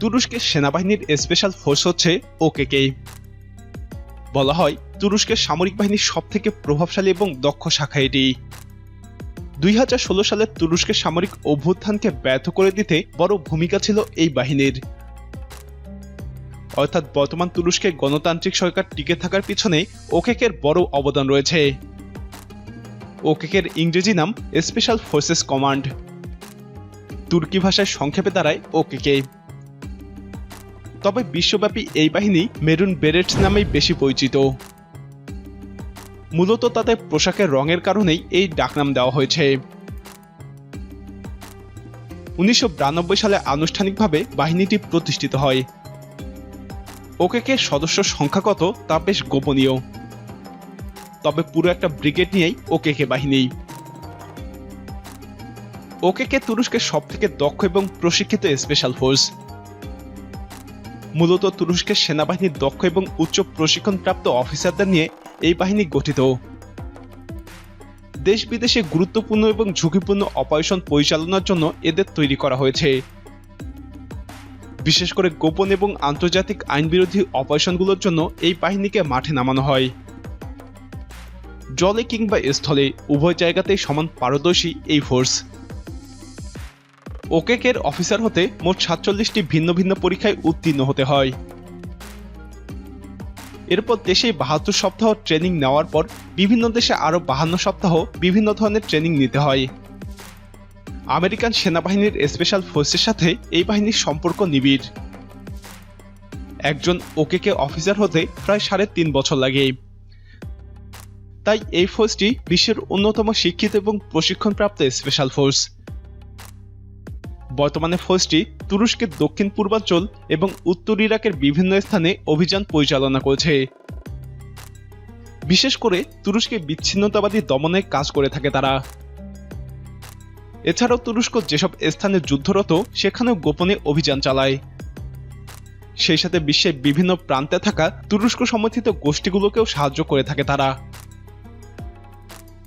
তুরস্কের সেনাবাহিনীর special force হচ্ছে ওকেকে বলা হয় তুরস্কের সামরিক বাহিনীর সব থেকে প্রভাবশালী এবং দক্ষ শাখা এটি। দুই হাজার ষোলো সালে তুরস্কের সামরিক অভ্যুত্থানকে ব্যর্থ করে দিতে বড় ভূমিকা ছিল এই বাহিনীর। অর্থাৎ বর্তমান তুরস্কের গণতান্ত্রিক সরকার টিকে থাকার পিছনে ওকেকের বড় অবদান রয়েছে। ওকেকের ইংরেজি নাম স্পেশাল ফোর্সেস কমান্ড তুর্কি ভাষায় সংক্ষেপে দাঁড়ায় ওকেকে তবে বিশ্বব্যাপী এই বাহিনী মেরুন বেরেটস নামেই বেশি পরিচিত। মূলত তাদের পোশাকের রঙের কারণেই এই ডাকনাম দেওয়া হয়েছে। উনিশশো বিরানব্বই সালে আনুষ্ঠানিকভাবে বাহিনীটি প্রতিষ্ঠিত হয়। ওকেকে সদস্য সংখ্যা কত তা বেশ গোপনীয়। তবে পুরো একটা ব্রিগেড নিয়েই ওকেকে বাহিনী। ওকেকে তুরস্কের সব থেকে দক্ষ এবং প্রশিক্ষিত স্পেশাল ফোর্স। মূলত তুরস্কের সেনাবাহিনীর দক্ষ এবং উচ্চ প্রশিক্ষণপ্রাপ্ত অফিসারদের নিয়ে এই বাহিনী গঠিত। দেশ বিদেশে গুরুত্বপূর্ণ এবং ঝুঁকিপূর্ণ অপারেশন পরিচালনার জন্য এদের তৈরি করা হয়েছে। বিশেষ করে গোপন এবং আন্তর্জাতিক আইন বিরোধী অপারেশনগুলোর জন্য এই বাহিনীকে মাঠে নামানো হয়। জলে কিংবা স্থলে উভয় জায়গাতেই সমান পারদর্শী এই ফোর্স। ওকেকের অফিসার হতে মোট সাতচল্লিশটি ভিন্ন ভিন্ন পরীক্ষায় উত্তীর্ণ হতে হয়। এরপর দেশে বাহাত্তর সপ্তাহ ট্রেনিং নেওয়ার পর বিভিন্ন দেশে আরও বাহান্ন সপ্তাহ বিভিন্ন ধরনের ট্রেনিং নিতে হয়। আমেরিকান সেনাবাহিনীর স্পেশাল ফোর্সের সাথে এই বাহিনীর সম্পর্ক নিবিড়। একজন ওকেকে অফিসার হতে প্রায় সাড়ে তিন বছর লাগে। তাই এই ফোর্সটি বিশ্বের অন্যতম শিক্ষিত এবং প্রশিক্ষণপ্রাপ্ত স্পেশাল ফোর্স। বর্তমানে ফোর্সটি তুরস্কের দক্ষিণ পূর্বাঞ্চল এবং উত্তর ইরাকের বিভিন্ন স্থানে অভিযান পরিচালনা করছে। বিশেষ করে তুরস্কে বিচ্ছিন্নতাবাদী দমনে কাজ করে থাকে তারা। এছাড়াও তুরস্ক যেসব স্থানে যুদ্ধরত, সেখানেও গোপনে অভিযান চালায়। সেই সাথে বিশ্বের বিভিন্ন প্রান্তে থাকা তুরস্ক সমর্থিত গোষ্ঠীগুলোকেও সাহায্য করে থাকে তারা।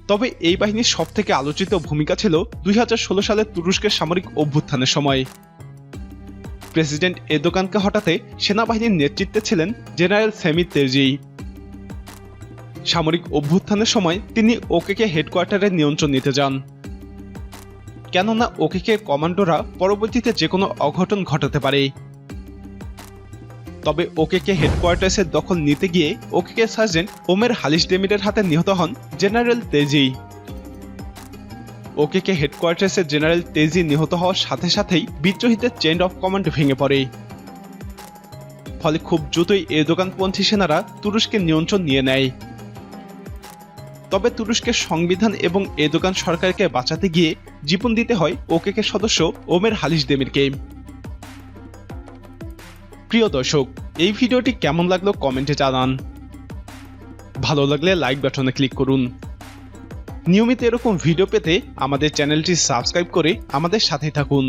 তবে এই বাহিনীর সব থেকে আলোচিত ভূমিকা ছিল দুই হাজার ষোলো সালে তুরস্কের সামরিক অভ্যুত্থানের সময়। প্রেসিডেন্ট এদোকানকে হঠাতে সেনাবাহিনীর নেতৃত্বে ছিলেন জেনারেল সেমি তেরজি। সামরিক অভ্যুত্থানের সময় তিনি ওকেকে হেডকোয়ার্টারে নিয়ন্ত্রণ নিতে যান। কেননা ওকেকে কমান্ডোরা পরবর্তীতে যে কোনো অঘটন ঘটাতে পারে। তবে ওকেকে হেডকোয়ার্টার্সের দখল নিতে গিয়ে ওকেকে সার্জেন্ট ওমের হালিশ ডেমিরের হাতে নিহত হন জেনারেল তেজি। ওকেকে হেডকোয়ার্টার্সের জেনারেল তেজি নিহত হওয়ার সাথে সাথেই বিদ্রোহীদের চেইন অফ কমান্ড ভেঙে পড়ে। ফলে খুব দ্রুতই এরদোগানপন্থী সেনারা তুরস্কের নিয়ন্ত্রণ নিয়ে নেয়। তবে তুরস্কের সংবিধান এবং এরদোগান সরকারকে বাঁচাতে গিয়ে জীবন দিতে হয় ওকেকে সদস্য ওমের হালিশ দেমিরকে প্রিয় দর্শক, এই ভিডিওটি কেমন লাগল কমেন্টে জানান। ভালো লাগলে লাইক বাটনে ক্লিক করুন। নিয়মিত এরকম ভিডিও পেতে আমাদের চ্যানেলটি সাবস্ক্রাইব করে আমাদের সাথে থাকুন।